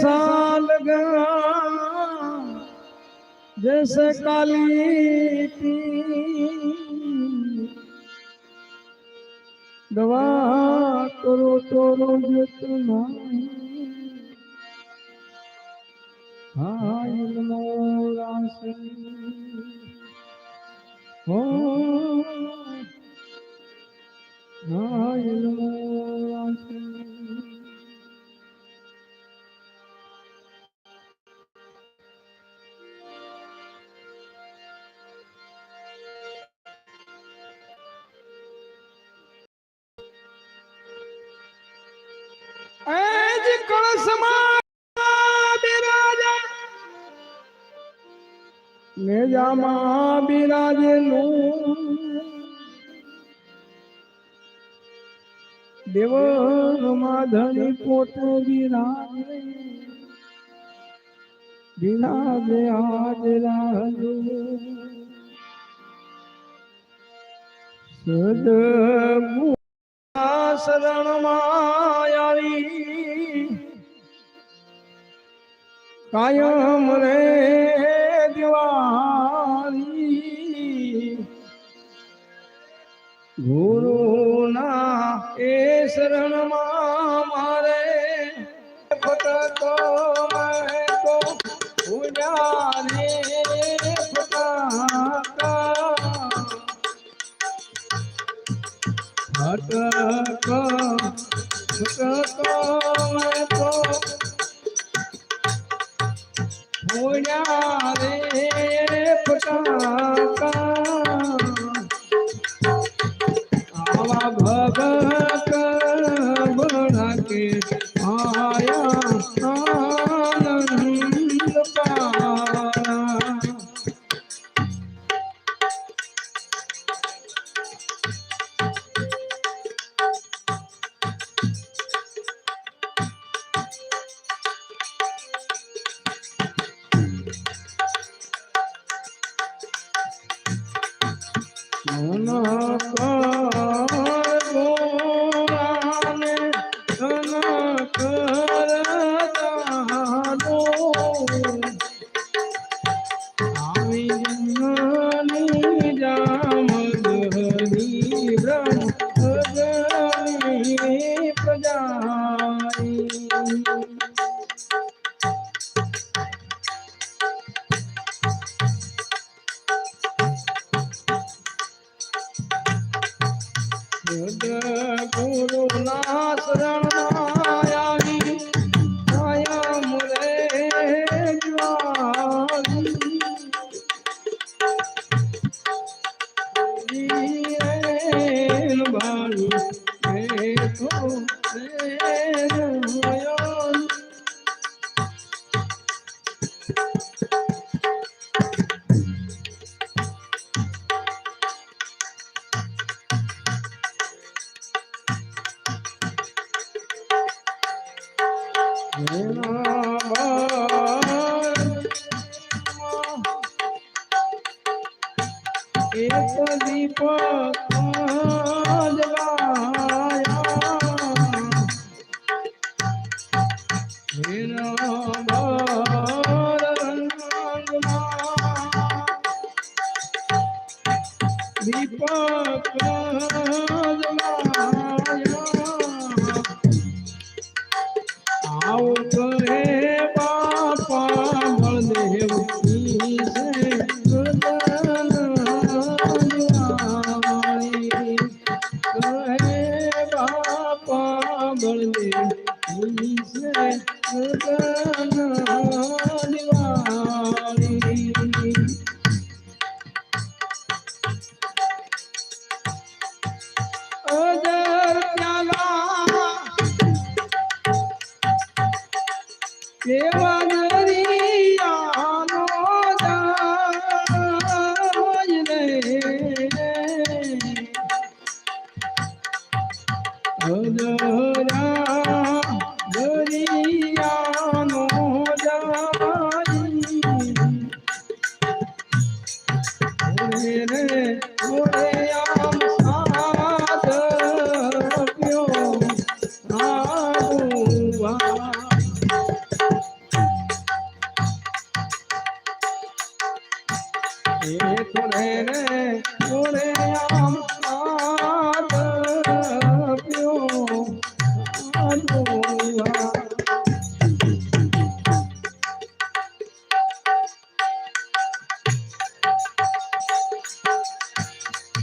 ऐसा लगा जैसे काली थी दवा करो तो रोज तुम्हारी हाँ इल्मो राशि हो हाँ નેજામાં બિરાજેલું. દેવ માધણી પોતે બિરાજે. બિરાજે આજ રાજુ સદગુ શરણમાં કાયમ રે દિવાળી. ગુરુના એ શરણમાં મારે ફટતો મેં તો પૂજાને ફટાકા ભટક ભટક મેં હોયા રે. I'm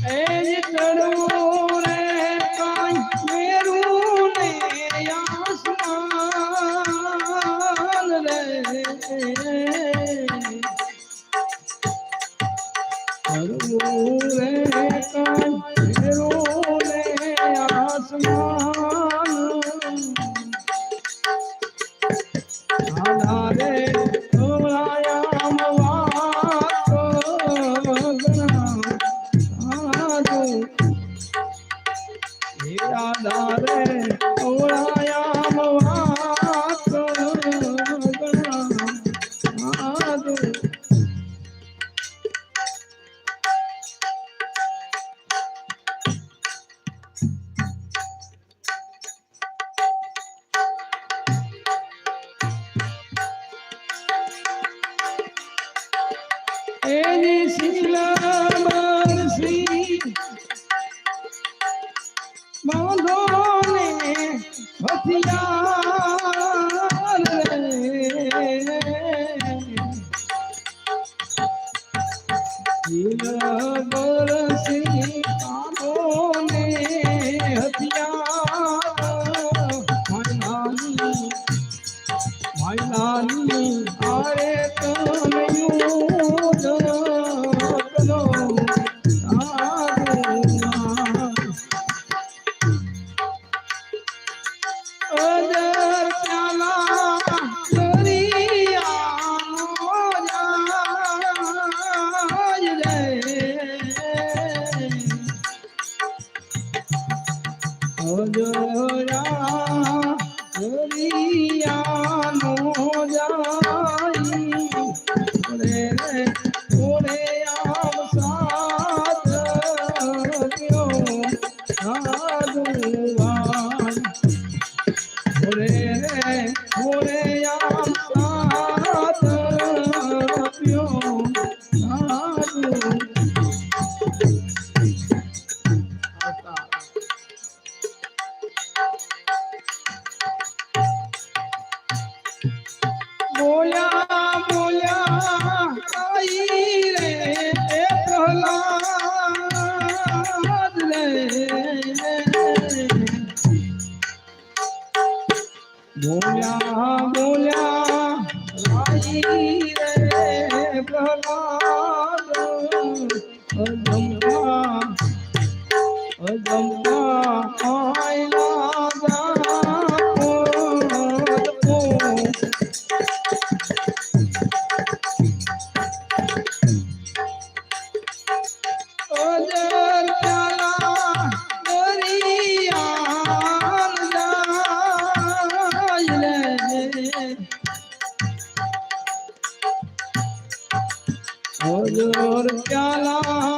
એજ કડવું હે આધારે சொல்லும் ना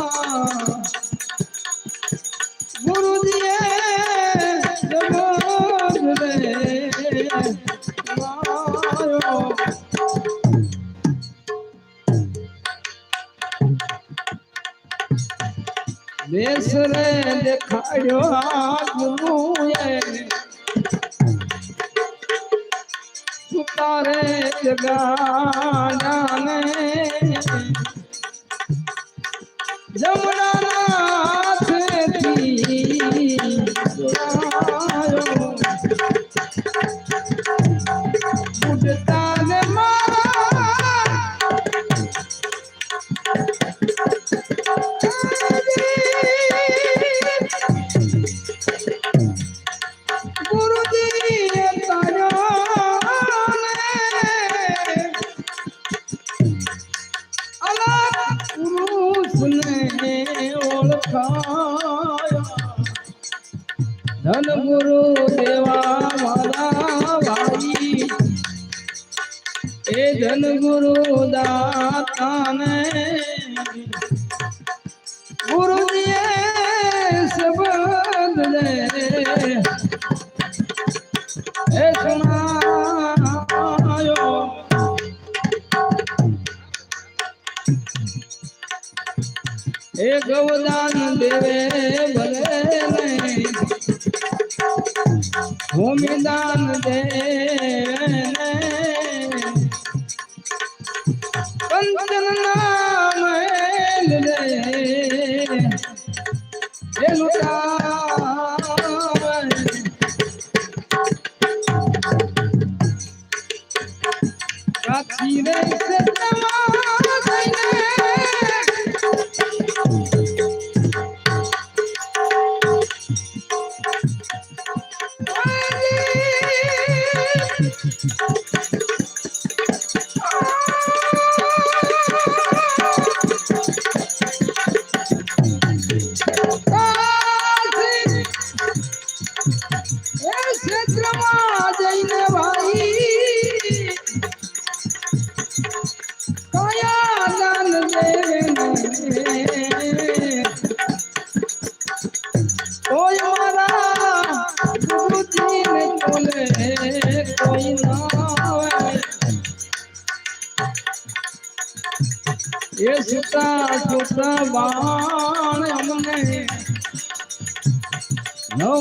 દેશ રે દેખાડ્યો ગુરુએ સુતારે જગાડાને. એ ગવદાન દેવે ભલે નહીં ભૂમિદાન દેવે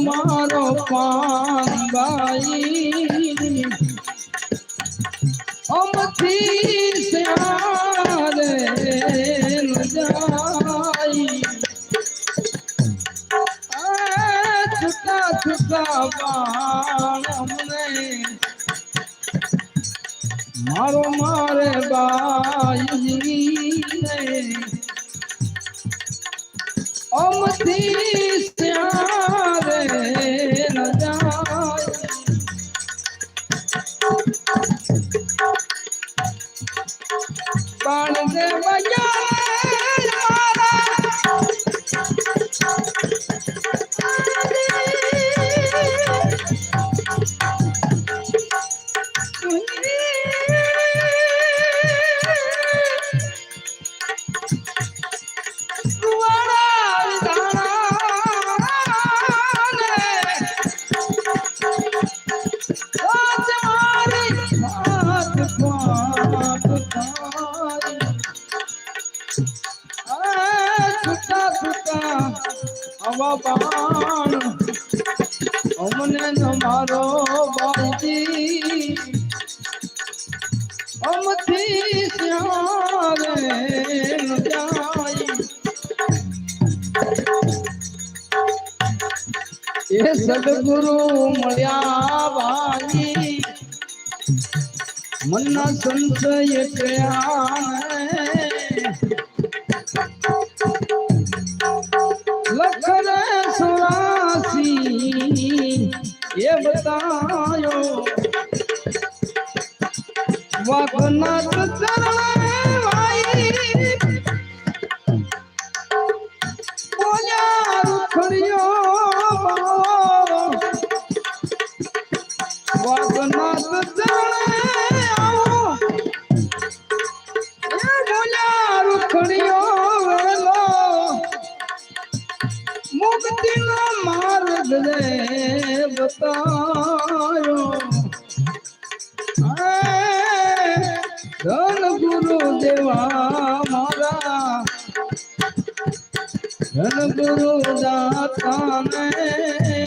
મારો પાન બાઈ અમથી સ્યારે de mañana. આવા બાણ અમને ન મારો બાજી અમથી જાય. એ સદગુરુ મળ્યા ભાઈ મનના સંશય ક્રિયા લખન જગન્નાથ ચરણ વાઈ બોલ્યા રૂખડિયો જગન્નાથ ચરણ આવો બોલ્યા રૂખડિયો વેલો મુક્તિનો માર્ગ લે બતા ગુરુ દાતા ને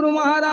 બોલ સદગુરુ